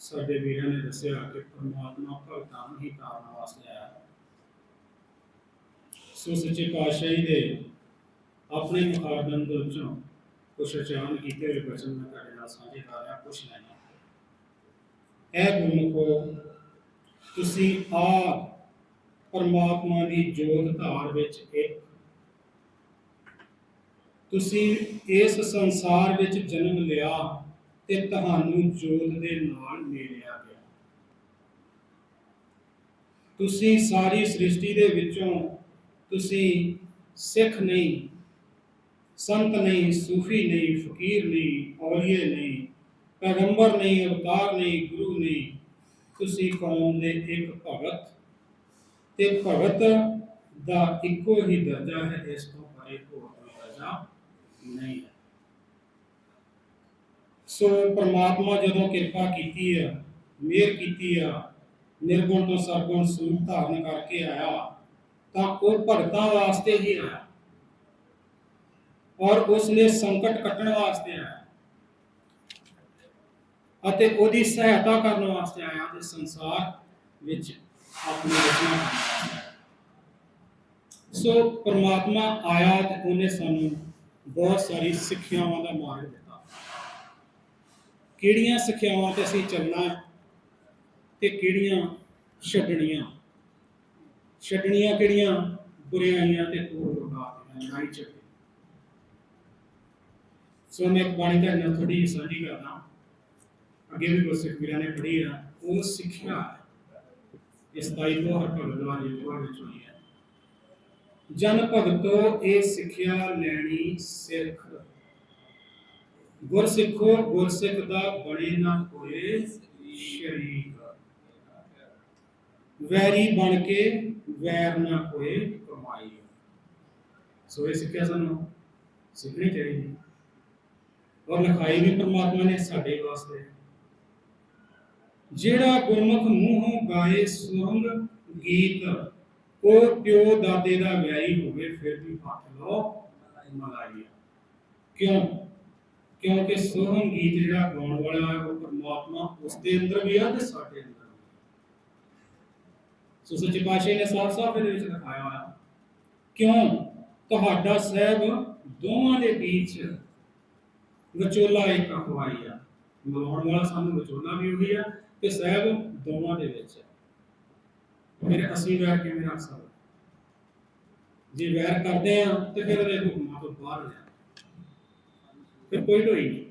ਸਾਡੇ ਵੀਰਾਂ ਨੇ ਦੱਸਿਆ ਕਿ ਪਰਮਾਤਮਾ ਭਗਤਾਂ ਨੂੰ ਹੀ ਤਾਰਨ ਵਾਸਤੇ ਆਇਆ ਸੋ ਸੱਚੇ ਪਾਤਸ਼ਾਹੀ ਦੇ ਆਪਣੇ ਮੁਖਾਰਬੰਦ ਦੇ ਵਿੱਚੋਂ ਕੁਛ ਉਚਾਰਨ ਕੀਤੇ ਹੋਏ ਬਚਨ ਮੈਂ ਤੁਹਾਡੇ ਨਾਲ ਸਾਂਝੇ ਕਰ ਰਿਹਾ ਕੁਛ ਨਹੀਂ ਇਹ ਗੁਰਮੁਖੋ, ਤੁਸੀਂ ਆ ਪਰਮਾਤਮਾ ਦੀ ਜੋਤ ਧਾਰ ਵਿੱਚ ਇੱਕ। ਤੁਸੀਂ ਇਸ ਸੰਸਾਰ ਵਿੱਚ ਜਨਮ ਲਿਆ। ਤੇ ਤੁਹਾਨੂੰ ਜੋਤ ਦੇ ਨਾਲ ਮੇਲਿਆ ਗਿਆ। ਤੁਸੀਂ ਸਾਰੀ ਸ੍ਰਿਸ਼ਟੀ ਦੇ ਵਿੱਚੋਂ ਤੁਸੀਂ ਸਿੱਖ ਨਹੀਂ, ਸੰਤ ਨਹੀਂ, ਸੂਫੀ ਨਹੀਂ, ਫਕੀਰ ਨਹੀਂ ਔਲੀਏ ਨਹੀਂ, ਪੈਗੰਬਰ ਨਹੀਂ, ਅਵਤਾਰ ਨਹੀਂ, ਗੁਰੂ ਨਹੀਂ, ਤੁਸੀਂ ਕੌਮ ਦੇ ਇੱਕ ਭਗਤ। ਤੇ ਭਗਤ ਦਾ ਇੱਕੋ ਹੀ ਦਰਜਾ ਹੈ, ਇਸ ਤੋਂ ਪਰੇ ਹੋਰ ਦਰਜਾ ਨਹੀਂ ਹੈ। ਸੋ ਪ੍ਰਮਾਤਮਾ ਜਦੋਂ ਕਿਰਪਾ ਕੀਤੀ ਆ, ਮਿਹਰ ਕੀਤੀ ਆ, ਨਿਰਗੁਣ ਤੋਂ ਸਰਗੁਣ ਸਰੂਪ ਧਾਰਨ ਕਰਕੇ ਆਇਆ, ਤਾਂ ਉਹ ਭਗਤਾਂ ਵਾਸਤੇ ਹੀ ਆਇਆ। ਔਰ ਉਸ ਨੇ ਸੰਕਟ ਕੱਟਣ ਵਾਸਤੇ ਆਇਆ। ਅਤੇ ਉਹਦੀ ਸਹਾਇਤਾ ਕਰਨ ਵਾਸਤੇ ਆਇਆ ਤੇ ਸੰਸਾਰ ਵਿੱਚ ਆਪਣੀ ਰਚਨਾ ਸੋ ਪ੍ਰਮਾਤਮਾ ਆਇਆ ਤੇ ਉਹਨੇ ਸਾਨੂੰ ਬਹੁਤ ਸਾਰੀ ਸਿੱਖਿਆਵਾਂ ਦਾ ਮਾਰਗ ਦਿੱਤਾ। ਕਿਹੜੀਆਂ ਸਿੱਖਿਆਵਾਂ ਤੇ ਅਸੀਂ ਚੱਲਣਾ ਤੇ ਕਿਹੜੀਆਂ ਛੱਡਣੀਆਂ? ਛੱਡਣੀਆਂ ਕਿਹੜੀਆਂ? ਬੁਰਾਈਆਂ ਤੇ ਹੋਰ ਲੋਕਾਂ ਲੜਾਈ ਝਗੜੇ ਸੋ ਮੈਂ ਇੱਕ ਬਾਣੀ ਦਾ ਨਾਲ ਥੋੜੀ ਸਾਂਝੀ ਕਰਦਾ ਅੱਗੇ ਵੀ ਗੁਰਸਿੱਖ ਵੀਰਾਂ ਨੇ ਪੜ੍ਹੀ ਆ, ਉਹ ਸਿੱਖਿਆ ਹੈ। ਇਸ ਤਾਈ ਤੋਂ ਹਰ ਭਗਤ ਵਾਲੀ ਦੁਆ ਵਿੱਚ ਹੋਈ ਹੈ ਜਨ ਭਗਤੋ, ਇਹ ਸਿੱਖਿਆ ਲੈਣੀ ਸਿੱਖ ਗੁਰ ਸਿੱਖੋ ਗੁਰ ਦਾ ਬਣੇ ਨਾ ਹੋਏ ਸ਼ਰੀਕ ਵੈਰੀ ਬਣ ਕੇ ਵੈਰ ਨਾ ਹੋਏ ਕਮਾਈ। ਸੋ ਇਹ ਸਿੱਖਿਆ ਸਾਨੂੰ ਸਿੱਖਣੀ ਚਾਹੀਦੀ। ਔਰ ਲਿਖਾਈ ਵੀ ਪ੍ਰਮਾਤਮਾ ਨੇ ਸਾਡੇ ਵਾਸਤੇ। ਜਿਹੜਾ ਗੁਰਮੁਖ ਮੂੰਹੋਂ ਗਾਏ ਸੁਰੰਗ ਗੀਤ, ਉਹ ਪਿਓ ਦਾਦੇ ਦਾ ਵਿਆਹੀ ਹੋਵੇ, ਫਿਰ ਵੀ ਹੱਥ ਲੋ ਮਲਾਈ ਕਿਉਂ? ਕਿਉਂਕਿ ਸੋਹਣ ਗੀਤ ਜਿਹੜਾ ਗਾਉਣ ਵਾਲਾ ਹੈ, ਉਹ ਪਰਮਾਤਮਾ ਉਸ ਦੇ ਅੰਦਰ ਵੀ ਆ ਤੇ ਸਾਡੇ ਅੰਦਰ ਸੋ ਸੱਚੇ ਪਾਤਸ਼ਾਹ ਨੇ ਸਾਫ਼-ਸਾਫ਼ ਇਹਦੇ ਵਿੱਚ ਲਿਖਾਇਆ ਹੋਇਆ, ਕਿਉਂ? ਤੁਹਾਡਾ ਸਹਿਬ ਦੋਵਾਂ ਦੇ ਵਿੱਚ ਵਿਚੋਲਾ ਇੱਕ ਅਖਵਾਈ ਆ। ਮਿਲਾਉਣ ਵਾਲਾ ਸਾਨੂੰ ਵਿਚੋਲਾ ਵੀ ਉਹੀ ਆ ਤੇ ਸਹਿਬ ਦੋਵਾਂ ਦੇ ਵਿੱਚ ਹੈ ਫਿਰ ਅਸੀਂ ਵੈਰ ਕਿਵੇਂ ਰੱਖ ਸਕਦੇ? ਜੇ ਵੈਰ ਕਰਦੇ ਆ ਤੇ ਫਿਰ ਉਹਦੇ ਹੁਕਮਾਂ ਤੋਂ ਬਾਹਰ ਹੋ ਜਾਂਦੇ ਫਿਰ ਕੋਈ ਢੋਈ ਨਹੀਂ।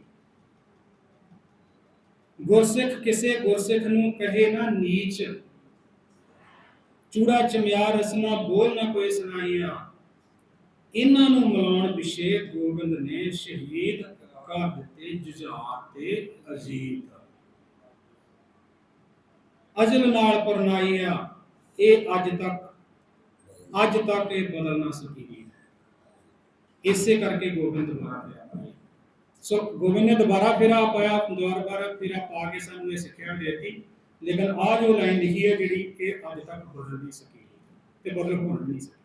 ਗੁਰਸਿੱਖ ਕਿਸੇ ਗੁਰਸਿੱਖ ਨੂੰ ਕਹੇ ਨਾ ਨੀਚ। ਚੂੜਾ ਚਮਿਆ ਰਸਨਾ ਬੋਲ ਨਾ ਕੋਈ ਸੁਣਾਈਆ। ਇਹਨਾਂ ਨੂੰ ਮਿਲਾਉਣ ਪਿਛੇ ਗੋਬਿੰਦ ਨੇ ਸ਼ਹੀਦ ਕਰ ਦਿੱਤੇ ਜੁਝਾਰ ਤੇ ਅਜੀਤ। ਅਜਲ ਨਾਲ ਪਰਨਾਈਆ, ਇਹ ਅੱਜ ਤੱਕ ਅੱਜ ਤੱਕ ਇਹ ਬਦਲ ਨਾ ਸਕੀ ਇਸੇ ਕਰਕੇ ਗੋਬਿੰਦ ਦੁਬਾਰਾ ਪਿਆ ਸੋ ਗੋਬਿੰਦ ਨੇ ਦੁਬਾਰਾ ਫੇਰਾ ਪਾਇਆ ਦੁਬਾਰਾ ਫੇਰਾ ਪਾ ਕੇ ਸਾਨੂੰ ਇਹ ਸਿੱਖਿਆ ਦੇਤੀ। ਲੇਕਿਨ ਆ ਜੋ ਲਾਈਨ ਲਿਖੀ ਹੈ ਜਿਹੜੀ ਇਹ ਅੱਜ ਤੱਕ ਬਦਲ ਨਹੀਂ ਸਕੀ ਤੇ ਬਦਲ ਹੋਣ ਨਹੀਂ ਸਕੀ।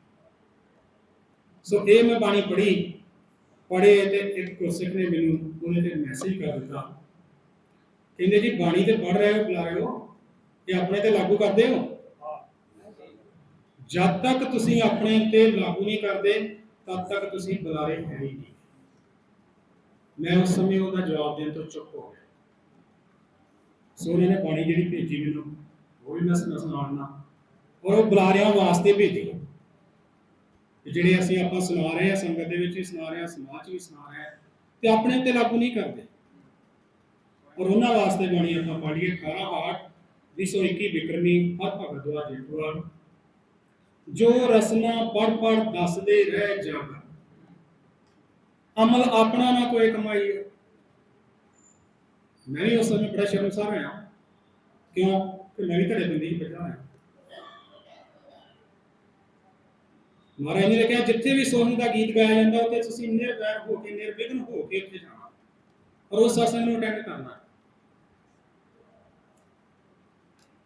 ਸੋ ਇਹ ਮੈਂ ਬਾਣੀ ਪੜ੍ਹੀ, ਪੜ੍ਹੇ ਤੇ ਇੱਕ ਗੁਰਸਿੱਖ ਨੇ ਮੈਨੂੰ ਉਹਨੇ ਤੇ ਮੈਸੇਜ ਕਰ ਦਿੱਤਾ। ਕਹਿੰਦੇ ਜੀ, ਬਾਣੀ ਤੇ ਪੜ੍ਹ ਰਹੇ ਹੋ ਬੁਲਾ ਰਹੇ ਹੋ? ਇਹ ਆਪਣੇ ਤੇ ਲਾਗੂ ਕਰਦੇ ਹੋ? ਜਦ ਤੱਕ ਤੁਸੀਂ ਆਪਣੇ ਤੇ ਲਾਗੂ ਨਹੀਂ ਕਰਦੇ, ਤਦ ਤੱਕ ਤੁਸੀਂ ਬੁਲਾਰੇ ਹੈ ਹੀ ਨਹੀਂ। ਮੈਂ ਉਸ ਸਮੇਂ ਉਹਦਾ ਜਵਾਬ ਦੇਣ ਤੋਂ ਚੁੱਪ ਹੋ ਗਿਆ। ਸੋਨੇ ਨੇ ਬਾਣੀ ਜਿਹੜੀ ਭੇਜੀ ਮੈਨੂੰ, ਉਹ ਵੀ ਮੈਂ ਸੁਣਾਉਣਾ। ਔਰ ਉਹ ਬੁਲਾਰਿਆਂ ਵਾਸਤੇ ਭੇਜੀ। ਜਿਹੜੇ ਅਸੀਂ ਆਪਾਂ ਸੁਣਾ ਰਹੇ ਹਾਂ, ਸੰਗਤ ਦੇ ਵਿੱਚ ਵੀ ਸੁਣਾ ਰਹੇ ਹਾਂ, ਸਮਾਜ ਵੀ ਸੁਣਾ ਰਹੇ ਹਾਂ, ਤੇ ਆਪਣੇ ਉੱਤੇ ਲਾਗੂ ਨਹੀਂ ਕਰਦੇ। ਔਰ ਉਹਨਾਂ ਵਾਸਤੇ ਬਾਣੀ ਆਪਾਂ ਪੜ੍ਹੀਏ 18 ਆਠ 221 ਬਿਕਰਮੀ ਹਰ ਭਗਤ ਦੁਆ ਜੇਤੂਆ ਜੋ ਰਸਨਾ ਪੜ ਪੜ ਦੱਸਦੇ ਰਹਿ ਜਗ ਅਮਲ ਆਪਣਾ ਨਾ ਕੋਈ ਕਮਾਈ ਹੈ। ਮੈਂ ਵੀ ਉਸ ਸਮੇਂ ਬੜਾ ਸ਼ਰਮਸਾਰ ਹੋਇਆ। ਕਿਉਂ? ਕਿ ਮੈਂ ਵੀ ਘੜੇ ਬੰਦੀ ਹੀ ਬੈਠਾ ਹੋਇਆ। ਮਹਾਰਾਜ ਨੇ ਕਿਹਾ, ਜਿੱਥੇ ਵੀ ਸੋਹਣ ਦਾ ਗੀਤ ਗਾਇਆ ਜਾਂਦਾ, ਉੱਥੇ ਤੁਸੀਂ ਨਿਰਵੈਰ ਹੋ ਕੇ ਨਿਰਵਿਘਨ ਹੋ ਕੇ ਉੱਥੇ ਜਾਣਾ। ਔਰ ਉਸ ਸਤਸੰਗ ਨੂੰ ਅਟੈਂਡ ਕਰਨਾ।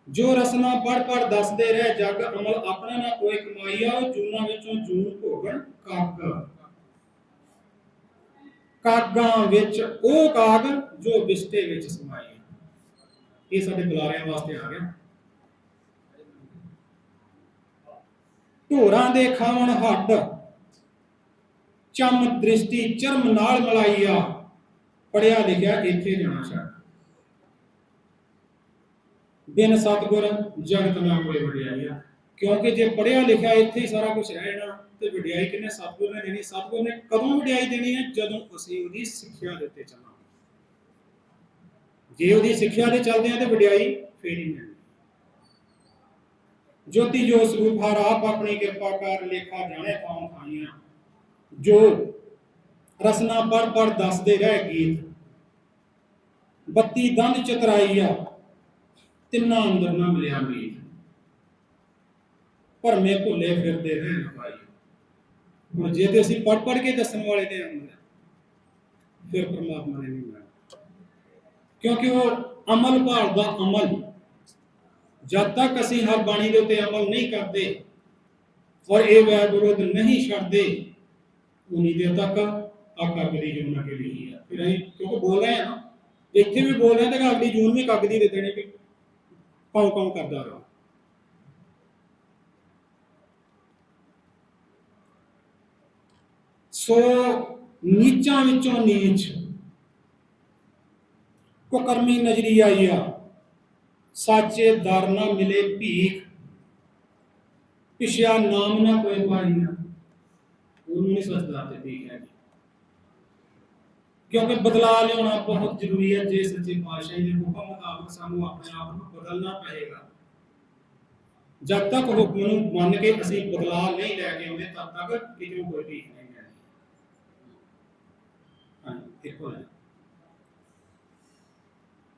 ਜੋ ਰਸਨਾ ਪੜ ਪੜ ਦੱਸਦੇ ਰਹਿ, ਜਗ ਅਮਲ ਆਪਣਾ ਨਾ ਕੋਈ ਕਮਾਈਆ ਉਹ ਜੂਨਾ ਵਿੱਚੋਂ ਜੂਨ ਭੋਗਣ ਕੱਗ ਕਾਗਾਂ ਵਿੱਚ, ਉਹ ਕਾਗ ਜੋ ਬਿਸਤੇ ਵਿੱਚ ਸਮਾਏ ਇਹ ਸਾਡੇ ਬੁਲਾਰਿਆਂ ਵਾਸਤੇ ਆ ਗਿਆ। ਢੋਰਾਂ ਦੇ ਖਾਵਣ ਹੱਡ ਚਮ ਦ੍ਰਿਸ਼ਟੀ ਚਰਮ ਨਾਲ ਮਲਾਈਆ ਪੜਿਆ ਲਿਖਿਆ ਇੱਥੇ ਜਾਣਾ ਛੱਡ ਬਿਨ ਸਤਗੁਰ ਜਗਤ ਨਾ ਕੋਈ ਵਡਿਆਈ ਆ। ਕਿਉਂਕਿ ਜੇ ਪੜਿਆ ਲਿਖਿਆ ਇੱਥੇ ਹੀ ਸਾਰਾ ਕੁਝ ਰਹਿ ਜਾਣਾ। ਤੇ ਵਡਿਆਈ ਕਿੰਨੇ ਸਤਗੁਰ ਨੇ ਦੇਣੀ, ਸਤਗੁਰ ਨੇ ਕਦੋਂ ਵਡਿਆਈ ਦੇਣੀ ਹੈ? ਜਦੋਂ ਅਸੀਂ ਉਹਦੀ ਸਿੱਖਿਆ ਦੇ ਉੱਤੇ ਚੱਲਾਂਗੇ। ਜੇ ਉਹਦੀ ਸਿੱਖਿਆ ਦੇ ਚੱਲਦੇ ਆ ਤੇ ਵਡਿਆਈ ਫੇਰ ਹੀ ਮਿਲਣੀ। ਜੋਤੀ ਜੋ ਸਰੂਪ ਹਰ ਆਪ ਆਪਣੀ ਕਿਰਪਾ ਕਰ, ਲੇਖਾ ਜਾਣੇ ਪਾਉਂ ਖਾਈਆਂ ਜੋ ਰਸਨਾ ਪੜ ਪੜ ਦੱਸਦੇ ਰਹਿ ਗੀਤ। ਬੱਤੀ ਦੰਦ ਚਤਰਾਈ ਤਿੰਨਾਂ ਅੰਦਰ ਨਾ ਮਿਲਿਆ ਮੀਤ। ਭਰਮੇ ਭੁੱਲੇ ਫਿਰਦੇ ਰਹਿ ਨਾ ਪਾਈ ਜੇ ਤੇ ਅਸੀਂ ਪੜ ਪੜ ਕੇ ਦੱਸਣ ਵਾਲੇ ਤੇ ਅੰਦਰ ਫਿਰ ਪਰਮਾਤਮਾ ਨੇ ਨਹੀਂ ਮਿਲਣਾ ਕਿਉਂਕਿ ਉਹ ਅਮਲ ਭਾਲਦਾ ਅਮਲ। ਜਦ ਤੱਕ ਅਸੀਂ ਹਰ ਬਾਣੀ ਦੇ ਉੱਤੇ ਅਮਲ ਨਹੀਂ ਕਰਦੇ ਔਰ ਇਹ ਵੈਰ ਵਿਰੋਧ ਨਹੀਂ ਛੱਡਦੇ, ਉਨੀ ਦੇਰ ਤੱਕ ਆ ਦੀ ਜੂਨ ਅਗੇ ਲਈ ਹੈ ਫਿਰ ਅਸੀਂ ਕਿਉਂਕਿ ਬੋਲ ਰਹੇ ਹਾਂ ਇੱਥੇ ਵੀ ਬੋਲ ਰਹੇ ਹਾਂ ਤੇ ਅਗਲੀ ਜੂਨ ਵੀ ਕੱਗ ਦੀ ਦੇ ਦੇਣੀ ਕਿ ਕੌਂ ਕੌਂ ਕਰਦਾ ਰਹਾ। ਸੋ ਨੀਚਾਂ ਵਿੱਚੋਂ ਨੀਚ। ਕੋ ਕਰਮੀ ਨਜ਼ਰੀ ਆਈਆ। ਸਾਚੇ ਦਰ ਨਾ ਮਿਲੇ ਭੀਖ। ਪਿਛਿਆ ਨਾਮ ਨਾ ਕੋਈ ਪਾਈਆ। ਉਹਨੂੰ ਨਹੀਂ ਸੋਚਦਾ ਤੇ ਭੀਖ ਹੈ ਕਿਉਂਕਿ ਬਦਲਾ ਲਿਆਉਣਾ ਬਹੁਤ ਜ਼ਰੂਰੀ ਹੈ, ਜੇ ਸੱਚੇ ਪਾਤਸ਼ਾਹ ਦੇ ਹੁਕਮ ਮੁਤਾਬਕ ਸਾਨੂੰ ਆਪਣੇ ਆਪ ਨੂੰ ਬਦਲਣਾ ਪਏਗਾ। ਜਦ ਤੱਕ ਹੁਕਮ ਨੂੰ ਮੰਨ ਕੇ ਅਸੀਂ ਬਦਲਾਅ ਨਹੀਂ ਲੈ ਕੇ ਆਉਂਦੇ, ਤਦ ਤੱਕ ਕਿਤੇ ਕੋਈ ਭੀਖ ਨਹੀਂ। ਮਿਲਣੀ ਹਾਂ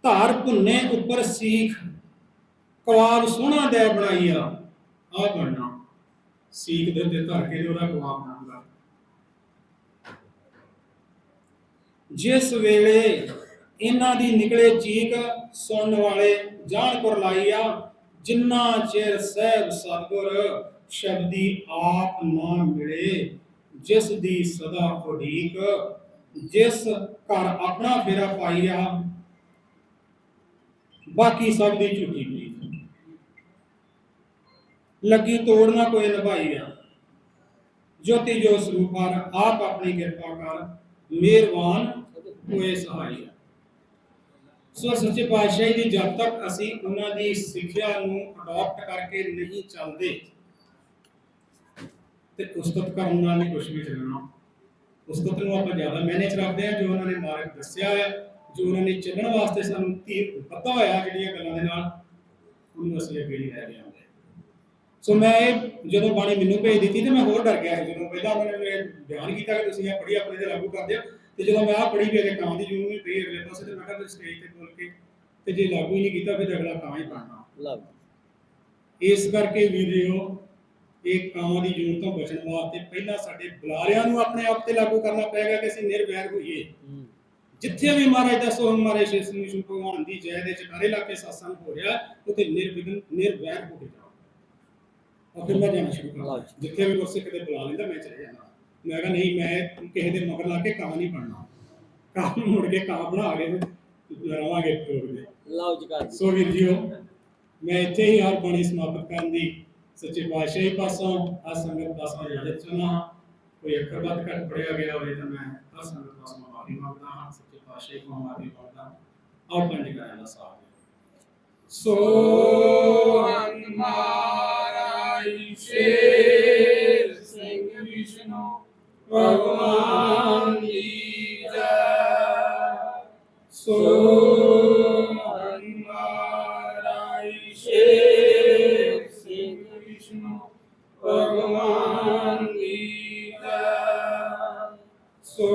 ਧਾਰ ਭੁੰਨੇ ਉੱਪਰ ਸੀਖ, ਕਵਾਬ ਸੋਹਣਾ ਦੇ ਬਣਾਈਆ। ਆ ਬਣਨਾ। ਸੀਖ ਦੇ ਉੱਤੇ ਧਰ ਕੇ ਉਹਦਾ ਕਵਾਬ ਬਣਾਉਂਦਾ ਜਿਸ ਵੇਲੇ ਇਹਨਾਂ ਦੀ ਨਿਕਲੇ ਚੀਕ ਸੁਣਨ ਵਾਲੇ ਜਾਣ ਕਰ ਲਾਈਆ, ਜਿੰਨਾ ਚਿਰ ਸਹਿਬ ਸਤਗੁਰ ਸ਼ਬਦੀ ਆਪ ਨਾ ਮਿਲੇ, ਜਿਸ ਦੀ ਸਦਾ ਉਡੀਕ ਜਿਸ ਘਰ ਆਪਣਾ ਫੇਰਾ ਪਾਈਆ ਬਾਕੀ ਸਭ ਦੀ ਝੂਠੀ ਪ੍ਰੀਤ। ਲੱਗੀ ਤੋੜਨਾ ਕੋਈ ਨਿਭਾਈ ਆ। ਜੋਤੀ ਜੋ ਸਰੂਪਾਰ ਆਪ ਆਪਣੀ ਕਿਰਪਾ ਕਰ ਮਿਹਰਬਾਨ ਹੋਏ ਸਹਾਈ ਸੋ ਸੱਚੇ ਪਾਤਸ਼ਾਹੀ ਦੀ ਜਦ ਤੱਕ ਅਸੀਂ ਉਹਨਾਂ ਦੀ ਸਿੱਖਿਆ ਨੂੰ ਅਡਾਪਟ ਕਰਕੇ ਨਹੀਂ ਚੱਲਦੇ, ਤੇ ਉਸਤਤ ਕਰਨ ਨਾਲ ਨਹੀਂ ਕੁਝ ਵੀ ਚੱਲਣਾ। ਉਸਤਤ ਨੂੰ ਆਪਾਂ ਜ਼ਿਆਦਾ ਮੈਨੇਜ ਰੱਖਦੇ ਆ ਜੋ ਉਹਨਾਂ ਨੇ ਮਾਰਗ ਦੱਸਿਆ ਹੈ ਜੋ ਉਹਨਾਂ ਨੇ ਚੱਲਣ ਵਾਸਤੇ ਸਾਨੂੰ ਤੀ ਪਤਾ ਹੋਇਆ ਜਿਹੜੀਆਂ ਗੱਲਾਂ ਦੇ ਨਾਲ ਉਹਨੂੰ ਅਸੀਂ ਅੱਗੇ ਨਹੀਂ ਲੈ ਕੇ ਆਉਂਦੇ ਸੋ ਮੈਂ ਇਹ ਜਦੋਂ ਬਾਣੀ ਮੈਨੂੰ ਭੇਜ ਦਿੱਤੀ ਤੇ ਮੈਂ ਹੋਰ ਡਰ ਗਿਆ ਜਦੋਂ ਪਹਿਲਾਂ ਉਹਨਾਂ ਨੇ ਬਿਆਨ ਕੀਤਾ ਕਿ ਤੁਸੀਂ ਇਹ ਪੜ੍ਹੀ ਆਪਣੇ ਤੇ ਲਾਗੂ ਕਰਦੇ ਹੋ ਤੇ ਜਦੋਂ ਮੈਂ ਆਹ ਪੜ੍ਹੀ ਵੀ ਅਗੇ ਕਾਂ ਦੀ ਜੂਨ ਵੀ ਪਈ ਅਗਲੇ ਪਾਸੇ ਤੇ ਮੈਂ ਕਿਹਾ ਸਟੇਜ ਤੇ ਬੋਲ ਕੇ ਤੇ ਜੇ ਲਾਗੂ ਹੀ ਨਹੀਂ ਕੀਤਾ ਫਿਰ ਅਗਲਾ ਕਾਂ ਹੀ ਪੜਨਾ ਲਵ ਇਸ ਕਰਕੇ ਵੀਡੀਓ ਇਹ ਕਾਂ ਦੀ ਜੂਨ ਤੋਂ ਬਚਣ ਵਾਸਤੇ ਪਹਿਲਾਂ ਸਾਡੇ ਬੁਲਾਰਿਆਂ ਨੂੰ ਆਪਣੇ ਆਪ ਤੇ ਲਾਗੂ ਕਰਨਾ ਪਏਗਾ ਕਿ ਅਸੀਂ ਨਿਰਵੈਰ ਹੋਈਏ। ਜਿੱਥੇ ਵੀ ਮਹਾਰਾਜ ਦਾ ਸੋਹਣ ਮਹਾਰਾਜ ਸ਼੍ਰੀ ਸਿੰਘ ਭਗਵਾਨ ਦੀ ਜੈ ਦੇ ਚਕਾਰੇ ਲਾ ਕੇ ਸਤਸੰਗ ਹੋ ਰਿਹਾ ਉੱਥੇ ਨਿਰਵਿਘਨ ਨਿਰਵੈਰ ਹੋ ਕੇ ਜਾਓ। ਫਿਰ ਮੈਂ ਜਾਣਾ ਸ਼ੁਰੂ ਕਰਾਂ ਜਿੱਥੇ ਵੀ ਗੁਰਸਿੱਖ ਦੇ ਬੁਲਾ ਲੈਂਦਾ ਮੈਂ ਚਲੇ ਜਾਣਾ ਮੈਂ ਕਿਹਾ ਨਹੀਂ ਮੈਂ ਕਿਸੇ ਦੇ ਮਗਰ ਲਾ ਕੇ ਕਾਂ ਨਹੀਂ ਪੜਨਾ ਕਾਂ ਨੂੰ ਮੁੜ ਕੇ ਕਾਂ ਬਣਾ ਕੇ ਰਵਾਂਗੇ ਤੋੜ ਦੇ। ਲਵ ਜਗਾ ਸੋ ਵੀਰ ਜੀਓ ਮੈਂ ਇੱਥੇ ਹੀ ਹਰ ਬਾਣੀ ਸਮਾਪਤ ਕਰਨ ਦੀ ਸੱਚੇ ਪਾਤਸ਼ਾਹੀ ਪਾਸੋਂ ਆ ਸੰਗਤ ਪਾਸੋਂ ਇਜਾਜ਼ਤ ਚਾਹੁੰਦਾ ਕੋਈ ਅੱਖਰ ਵੱਧ ਘੱਟ ਪੜਿਆ ਗਿਆ ਹੋਵੇ ਤਾਂ ਮੈਂ ਆ ਸੰਗਤ ਪਾਸੋਂ ਮਾਫੀ ਮੰਗਦਾ ਹਾਂ ਸੱਚੇ ਪਾਤਸ਼ਾਹੀ ਕੋਲੋਂ ਮਾਫੀ ਮੰਗਦਾ। ਆਓ ਪੰਜ ਕਰਾਂ ਦਾ ਸਾਥ ਸੋ ਹਮਾਰਾ ਸ਼ੇਰ ਸਿੰਘ ਵਿਸ਼ਨੂੰ ਭਗਵਾਨ ਦੀ ਜੈ ਸੋ ਭਗਵਾਨ ਦੀ ਜੈ ਸੋ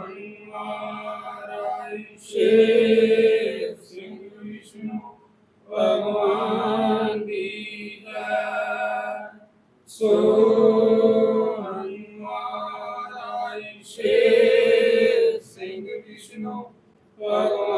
ਹਨਵਾਰਾਇ ਸ਼ੇਖ ਸਿੰਘ ਵਿਸ਼ਨੂੰ ਭਗਵਾਨ ਦੀ ਜੈ ਸੋ ਹਨਵਾਰਾਇ ਸ਼ੇਖ ਸਿੰਘ ਵਿਸ਼ਨੂੰ ਭਗਵਾਨ